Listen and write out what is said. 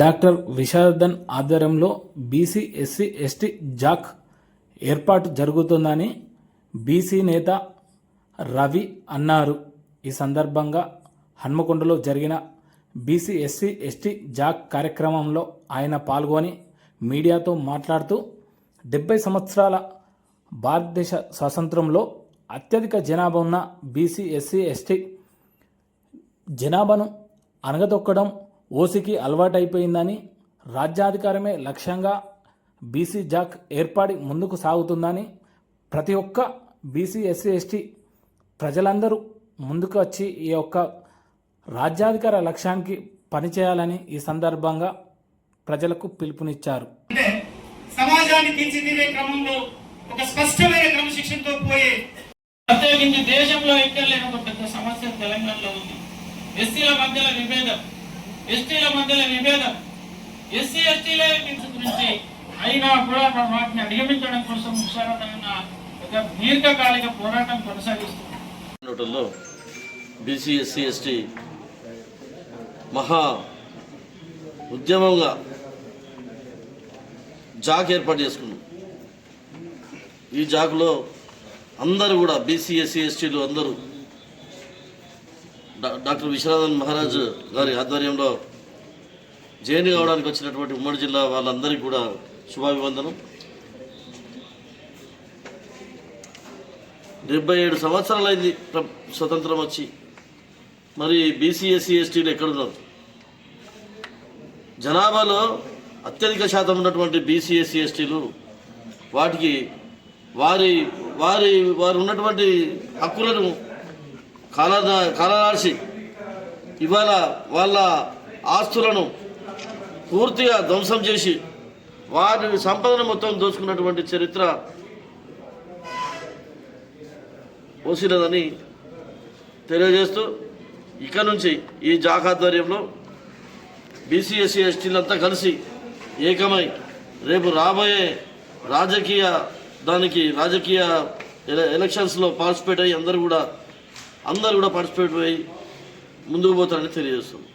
Doctor విషాదన్ ఆధ్వర్యంలో BC SC ST Jack ఏర్పాటు జరుగుతుందని బీసీ నేత రవి అన్నారు. ఈ సందర్భంగా హన్మకొండలో జరిగిన బీసీ ఎస్సీ ఎస్టీ జాక్ కార్యక్రమంలో ఆయన పాల్గొని మీడియాతో మాట్లాడుతూ డెబ్బై సంవత్సరాల భారతదేశ స్వాతంత్రంలో అత్యధిక జనాభా ఉన్న బీసీ ఎస్సీ ఎస్టీ జనాభాను అణగదొక్కడం ఓసికి అలవాటైపోయిందని రాజ్యాధికారమే లక్ష్యంగా బీసీ జాక్ ఏర్పడి ముందుకు సాగుతుందని ప్రతి ఒక్క బీసీ ఎస్సీ ఎస్టీ ప్రజలందరూ ముందుకు వచ్చి ఈ యొక్క రాజ్యాధికార లక్ష్యానికి పనిచేయాలని ఈ సందర్భంగా ప్రజలకు పిలుపునిచ్చారు. సమాజాన్ని తీర్చిదిద్దే క్రమంలో ఒక స్పష్టమైన క్రమశిక్షణతో పోయే ప్రత్యేకించి దేశంలో ఎక్కడ లేని ఒక పెద్ద సమస్య తెలంగాణలో ఉంది. ఎస్సీల మధ్యలో విభేదం. ఎస్టీల మధ్యల విభేదం. ఎస్సీ ఎస్టీల గురించి అయినా కూడా వాటిని అధిగమించడం కోసం విశారదైన ఒక దీర్ఘకాలిక పోరాటం కొనసాగిస్తుంది బీసీ ఎస్సీ ఎస్టీ మహా ఉద్యమంగా జాక్ ఏర్పాటు చేసుకున్నాం. ఈ జాకులో అందరూ కూడా బీసీ ఎస్సీ ఎస్టీలు అందరూ డాక్టర్ విశ్వనాథన్ మహారాజ్ గారి ఆధ్వర్యంలో జైన్ కావడానికి వచ్చినటువంటి ఉమ్మడి జిల్లా వాళ్ళందరికీ కూడా శుభాభివందనం. డెబ్బై ఏడు సంవత్సరాలైంది స్వతంత్రం వచ్చి. మరి బీసీ ఎస్సీ ఎస్టీలు ఎక్కడున్నారు? జనాభాలో అత్యధిక శాతం ఉన్నటువంటి బీసీ ఎస్సీ ఎస్టీలు వాటికి వారి వారి వారు ఉన్నటువంటి హక్కులను కాల కాలనాల్సి ఇవాళ వాళ్ళ ఆస్తులను పూర్తిగా ధ్వంసం చేసి వారి సంపదను మొత్తం దోచుకున్నటువంటి చరిత్ర పోసినదని తెలియజేస్తూ ఇక నుంచి ఈ జాక్ ఆధ్వర్యంలో ఎస్టీలంతా కలిసి ఏకమై రేపు రాబోయే రాజకీయ దానికి రాజకీయ ఎల- ఎలక్షన్స్లో పార్టిసిపేట్ అయ్యి అందరూ కూడా అందరూ కూడా పార్టిసిపేట్ అయ్యి ముందుకు పోతారని తెలియజేస్తుంది